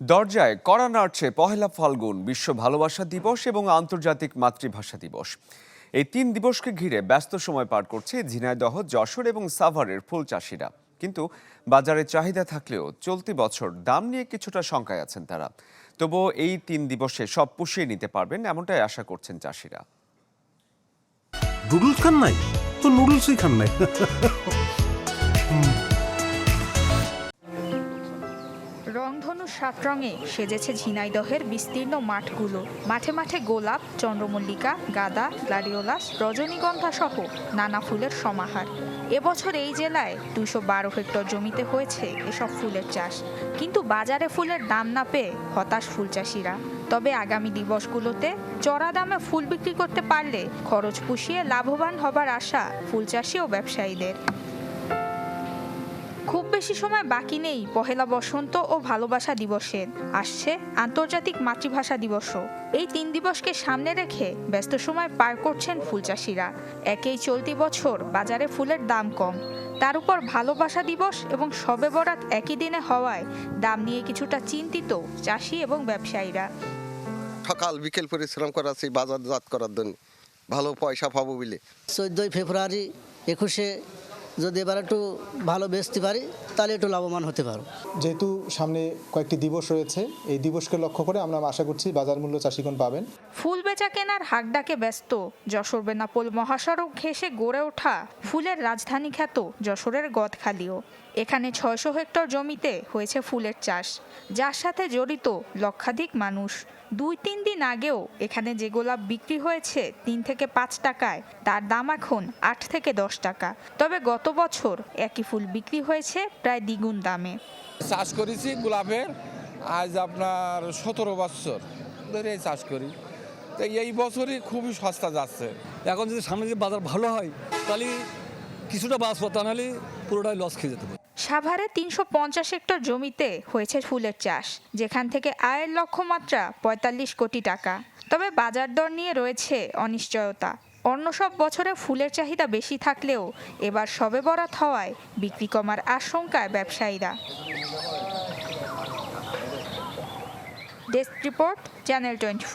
দরজায় কড়া নাড়ছে পহেলা ফাল্গুন, বিশ্ব ভালোবাসা দিবস এবং আন্তর্জাতিক মাতৃভাষা দিবস। এই তিন দিবসকে ঘিরে ব্যস্ত সময় পার করছে ঝিনাইদহ, যশোর এবং সাভারের ফুল চাষিরা। কিন্তু বাজারে চাহিদা থাকলেও চলতি বছর দাম নিয়ে কিছুটা শঙ্কায় আছেন তারা। তবুও এই তিন দিবসে সব পুষিয়ে নিতে পারবেন এমনটাই আশা করছেন চাষিরা। নুডলস খান নাই? তো নুডলসই খান নাই। রংধনু সাত রঙে সেজেছে ঝিনাইদহের বিস্তীর্ণ মাঠগুলো। মাঠে মাঠে গোলাপ, চন্দ্রমল্লিকা, গাঁদা, গ্লাডিওলাস রজনীগন্ধা সহ নানা ফুলের সমাহার। এবছর এই জেলায় দুশো বারো হেক্টর জমিতে হয়েছে এসব ফুলের চাষ। কিন্তু বাজারে ফুলের দাম না পেয়ে হতাশ ফুল চাষিরা। তবে আগামী দিবসগুলোতে চড়া দামে ফুল বিক্রি করতে পারলে খরচ পুষিয়ে লাভবান হবার আশা ফুল চাষি ও ব্যবসায়ীদের। খুব বেশি সময় বাকি নেই পহেলা বসন্ত ও ভালোবাসা দিবসের। আসছে আন্তর্জাতিক মাতৃভাষা দিবসও। এই তিন দিবসকে সামনে রেখে ব্যস্ত সময় পার করছেন ফুল চাষিরা। একেই চলতি বছর বাজারে ফুলের দাম কম। তার উপর ভালোবাসা দিবস এবং শবে বরাত একই দিনে হওয়ায় দাম নিয়ে কিছুটা চিন্তিত চাষি এবং ব্যবসায়ীরা। সকাল বিকেল পরিশ্রম করাছি বাজারজাত করার জন্য। ভালো পয়সা পাবো বলে। চোদ্দোই ফেব্রুয়ারি একুশে যদি এবার একটু ভালো বেচতে পারি তাহলে একটু লাভবান হতে পারো। যেহেতু সামনে কয়েকটি দিবস রয়েছে এই দিবসকে লক্ষ্য করে আমরা আশা করছি বাজার মূল্য চাষিগণ পাবেন। ফুল বেচা কেনার হাকডাকে ব্যস্ত যশোর বেনাপোল মহাসড়ক ঘেঁষে গড়ে ওঠা ফুলের রাজধানী খ্যাত যশোরের গদখালিও। এখানে ছয়শো হেক্টর জমিতে হয়েছে ফুলের চাষ যার সাথে জড়িত লক্ষাধিক মানুষ। দুই তিন দিন আগেও এখানে যে গোলাপ বিক্রি হয়েছে তিন থেকে পাঁচ টাকায় তার দাম এখন আট থেকে দশ টাকা। তবে গত বছর একই ফুল বিক্রি হয়েছে প্রায় দ্বিগুণ দামে। চাষ করেছি গোলাপের আজ আপনার সতেরো বছর ধরে চাষ করি। তো এই বছরই খুবই সস্তা যাচ্ছে। এখন যদি সামনে যদি বাজার ভালো হয় তাহলে কিছুটা বাঁচবো তা নাহলে পুরোটাই লস খেয়ে যেতে। পারে সাভারে তিনশো পঞ্চাশ হেক্টর জমিতে হয়েছে ফুলের চাষ যেখান থেকে আয়ের লক্ষ্যমাত্রা পঁয়তাল্লিশ কোটি টাকা। তবে বাজার দর নিয়ে রয়েছে অনিশ্চয়তা। অন্য সব বছরে ফুলের চাহিদা বেশি থাকলেও এবার সবে বরাত হওয়ায় বিক্রি কমার আশঙ্কায় ব্যবসায়ীরা। Desk report, channel twenty